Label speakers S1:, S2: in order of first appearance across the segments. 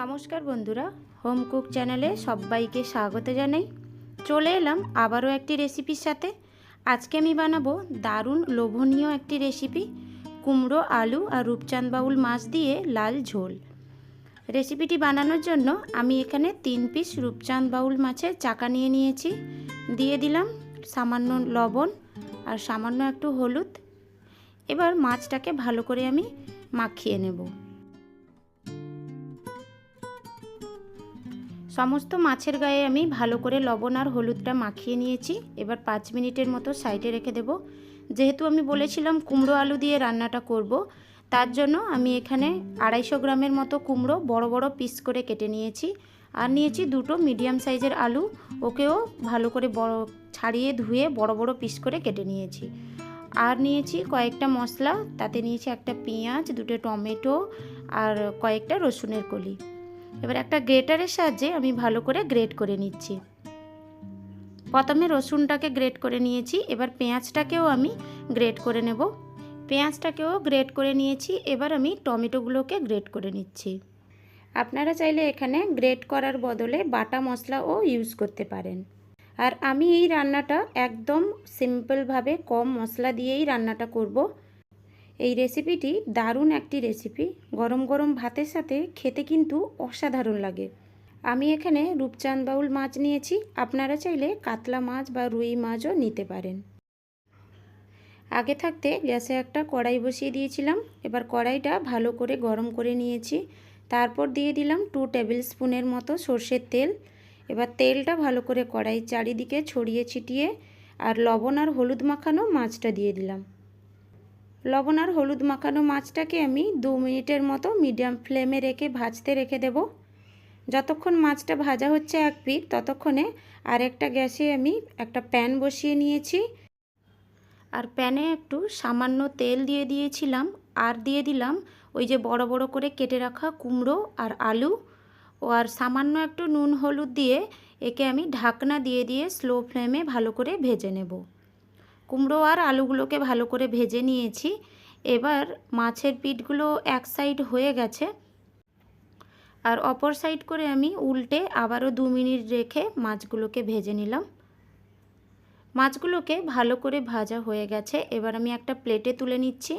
S1: নমস্কার বন্ধুরা home cook চ্যানেলে সবাইকে স্বাগত জানাই। চলে এলাম আবারও একটি রেসিপির সাথে। আজকে আমি বানাবো দারুণ লোভনীয় একটি রেসিপি, কুমড়ো, আলু আর রূপচাঁদ বাউল মাছ দিয়ে লাল ঝোল। রেসিপিটি বানানোর জন্য আমি এখানে তিন পিস রূপচাঁদ বাউল মাছের চাকা নিয়ে নিয়েছি। দিয়ে দিলাম সামান্য লবণ আর সামান্য একটু হলুদ। এবার মাছটাকে ভালো করে আমি মাখিয়ে নেব। সমস্ত মাছের গায়ে আমি ভালো করে লবণ আর হলুদটা মাখিয়ে নিয়েছি। এবার পাঁচ মিনিটের মতো সাইডে রেখে দেব। যেহেতু আমি বলেছিলাম কুমড়ো আলু দিয়ে রান্নাটা করব, তার জন্য আমি এখানে আড়াইশো গ্রামের মতো কুমড়ো বড় বড় পিস করে কেটে নিয়েছি। আর নিয়েছি দুটো মিডিয়াম সাইজের আলু, ওকেও ভালো করে বড় ছাড়িয়ে ধুয়ে বড় বড় পিস করে কেটে নিয়েছি। আর নিয়েছি কয়েকটা মশলা, তাতে নিয়েছি একটা পেঁয়াজ, দুটো টমেটো, আর কয়েকটা রসুনের কলি। এবার একটা গ্রেটারের সাহায্যে আমি ভালো করে গ্রেট করে নিচ্ছি। প্রথমে রসুনটাকে গ্রেট করে নিয়েছি, এবার পেঁয়াজটাকেও আমি গ্রেট করে নেব। পেঁয়াজটাকেও গ্রেট করে নিয়েছি, এবার আমি টমেটোগুলোকে গ্রেট করে নিচ্ছি। আপনারা চাইলে এখানে গ্রেট করার বদলে বাটা মশলাও ইউজ করতে পারেন। আর আমি এই রান্নাটা একদম সিম্পলভাবে কম মশলা দিয়েই রান্নাটা করব। এই রেসিপিটি দারুণ একটি রেসিপি গরম গরম ভাতের সাথে খেতে কিন্তু অসাধারণ লাগে। আমি এখানে রূপচাঁদ বাউল মাছ নিয়েছি। আপনারা চাইলে কাতলা মাছ বা রুই মাছও নিতে পারেন। আগে থাকতে গ্যাসে একটা কড়াই বসিয়ে দিয়েছিলাম। এবার কড়াইটা ভালো করে গরম করে নিয়েছি। তারপর দিয়ে দিলাম টু টেবিল স্পুনের মতো সর্ষের তেল। এবার তেলটা ভালো করে কড়াই চারিদিকে ছড়িয়ে ছিটিয়ে আর লবণ আর হলুদ মাখানো মাছটা দিয়ে দিলাম। লবণ আর হলুদ মাখানো মাছটাকে আমি দু মিনিটের মতো মিডিয়াম ফ্লেমে রেখে ভাজতে রেখে দেব। যতক্ষণ মাছটা ভাজা হচ্ছে এক পিঠ, ততক্ষণে আরেকটা গ্যাসে আমি একটা প্যান বসিয়ে নিয়েছি। আর প্যানে একটু সামান্য তেল দিয়ে দিয়েছিলাম। আর দিয়ে দিলাম ওই যে বড় বড় করে কেটে রাখা কুমড়ো আর আলু। ও আর সামান্য একটু নুন হলুদ দিয়ে একে আমি ঢাকনা দিয়ে দিয়ে স্লো ফ্লেমে ভালো করে ভেজে নেব। কুমড়ো আর আলুগুলোকে ভালো করে ভেজে নিয়েছি। এবার মাছের পিঠগুলো এক সাইড হয়ে গেছে। আর অপর সাইড করে আমি উল্টে আবারও দু মিনিট রেখে মাছগুলোকে ভেজে নিলাম। মাছগুলোকে ভালো করে ভাজা হয়ে গেছে। এবার আমি একটা প্লেটে তুলে নিচ্ছি।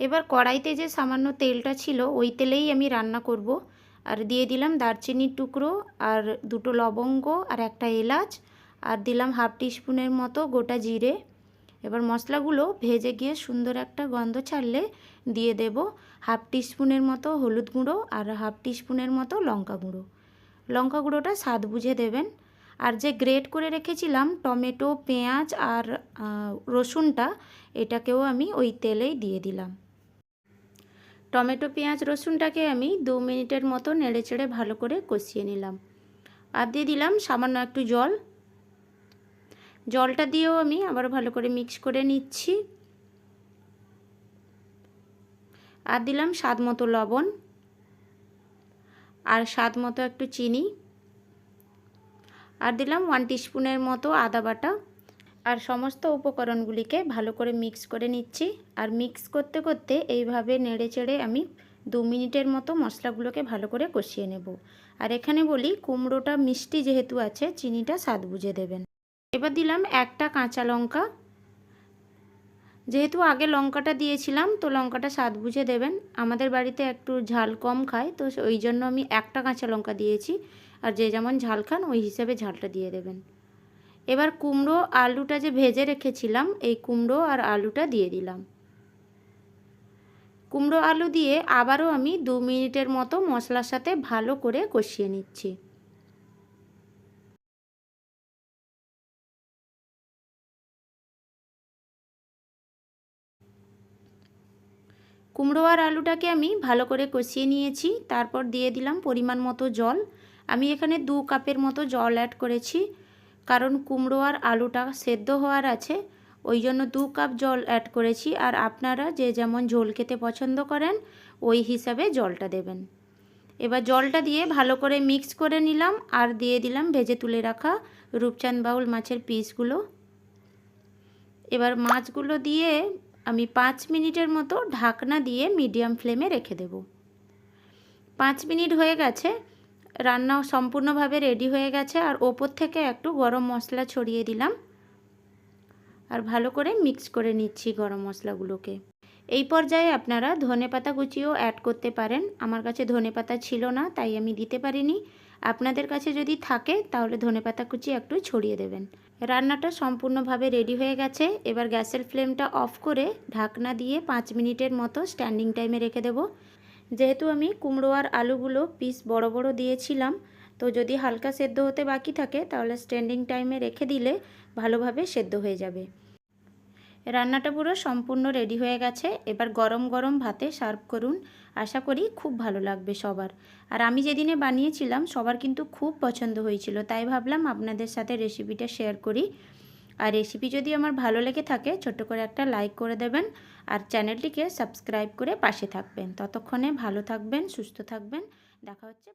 S1: এবার কড়াইতে যে সামান্য তেলটা ছিল, ওই তেলেই আমি রান্না করব। আর দিয়ে দিলাম দারচিনির টুকরো, আর দুটো লবঙ্গ, আর একটা এলাচ, আর দিলাম হাফ টিস্পুনের মতো গোটা জিরে। এবার মশলাগুলো ভেজে গিয়ে সুন্দর একটা গন্ধ ছাড়লে দিয়ে দেব হাফ টিস্পুনের মতো হলুদ গুঁড়ো আর হাফ টিস্পুনের মতো লঙ্কা গুঁড়ো। লঙ্কা গুঁড়োটা স্বাদ বুঝে দেবেন। আর যে গ্রেট করে রেখেছিলাম টমেটো, পেঁয়াজ আর রসুনটা, এটাকেও আমি ওই তেলেই দিয়ে দিলাম। টমেটো, পেঁয়াজ, রসুনটাকে আমি দু মিনিটের মতো নেড়ে চেড়ে ভালো করে কষিয়ে নিলাম। আর দিয়ে দিলাম সামান্য একটু জল। জলটা দিয়েও আমি আবার ভালো করে মিক্স করে নিচ্ছি। আর দিলাম স্বাদ মতো লবণ আর স্বাদ মতো একটু চিনি। আর দিলাম ওয়ান টিস্পুনের মতো আদা বাটা। আর সমস্ত উপকরণগুলিকে ভালো করে মিক্স করে নিচ্ছি। আর মিক্স করতে করতে এইভাবে নেড়ে চেড়ে আমি দু মিনিটের মতো মশলাগুলোকে ভালো করে কষিয়ে নেব। আর এখানে বলি, কুমড়োটা মিষ্টি যেহেতু আছে, চিনিটা স্বাদ বুঝে দেবেন। এবার দিলাম একটা কাঁচা লঙ্কা। যেহেতু আগে লঙ্কাটা দিয়েছিলাম, তো লঙ্কাটা স্বাদ বুঝে দেবেন। আমাদের বাড়িতে একটু ঝাল কম খায়, তো ওই জন্য আমি একটা কাঁচা লঙ্কা দিয়েছি। আর যে যেমন ঝাল খান, ওই হিসেবে ঝালটা দিয়ে দেবেন। এবার কুমড়ো আলুটা যে ভেজে রেখেছিলাম, এই কুমড়ো আর আলুটা দিয়ে দিলাম। কুমড়ো আলু দিয়ে আবারও আমি দু মিনিটের মতো মশলার সাথে ভালো করে কষিয়ে নিচ্ছি। কুমড়ো আর আলুটাকে আমি ভালো করে কষিয়ে নিয়েছি, তারপর দিয়ে দিলাম পরিমাণ মতো জল। আমি এখানে দু কাপের মতো জল অ্যাড করেছি। কারণ কুমড়ো আর আলুটা সেদ্ধ হওয়ার আছে, ওই জন্য দু কাপ জল অ্যাড করেছি আর আপনারা যে যেমন ঝোল খেতে পছন্দ করেন, ওই হিসাবে জলটা দেবেন। এবার জলটা দিয়ে ভালো করে মিক্স করে নিলাম আর দিয়ে দিলাম ভেজে তুলে রাখা রূপচাঁদ বাউল মাছের পিসগুলো। এবার মাছগুলো দিয়ে আমি পাঁচ মিনিটের মতো ঢাকনা দিয়ে মিডিয়াম ফ্লেমে রেখে দেব। পাঁচ মিনিট হয়ে গেছে রান্না সম্পূর্ণভাবে রেডি হয়ে গেছে। আর ওপর থেকে একটু গরম মশলা ছড়িয়ে দিলাম। আর ভালো করে মিক্স করে নিচ্ছি গরম মশলাগুলোকে। এই পর্যায়ে আপনারা ধনে পাতা কুচিও অ্যাড করতে পারেন। আমার কাছে ধনে পাতা ছিল না, তাই আমি দিতে পারিনি। আপনাদের কাছে যদি থাকে, তাহলে ধনে পাতা কুচি একটু ছড়িয়ে দেবেন। রান্নাটা সম্পূর্ণভাবে রেডি হয়ে গেছে। এবার গ্যাসের ফ্লেমটা অফ করে ঢাকনা দিয়ে পাঁচ মিনিটের মতো স্ট্যান্ডিং টাইমে রেখে দেব। যেহেতু আমি কুমড়ো আর আলুগুলো পিস বড় বড় দিয়েছিলাম, তো যদি হালকা সেদ্ধ হতে বাকি থাকে, তাহলে স্ট্যান্ডিং টাইমে রেখে দিলে ভালোভাবে সেদ্ধ হয়ে যাবে। রান্নাটা পুরো সম্পূর্ণ রেডি হয়ে গেছে। এবার গরম গরম ভাতে সার্ভ করুন। আশা করি খুব ভালো লাগবে সবার। আর আমি যেদিনে বানিয়েছিলাম, সবার কিন্তু খুব পছন্দ হয়েছিল। তাই ভাবলাম আপনাদের সাথে রেসিপিটা শেয়ার করি। আর রেসিপি যদি আমার ভালো লেগে থাকে ছোট করে একটা লাইক করে দেবেন আর চ্যানেলটিকে সাবস্ক্রাইব করে পাশে থাকবেন। ততক্ষণে ভালো থাকবেন, সুস্থ থাকবেন। দেখা হচ্ছে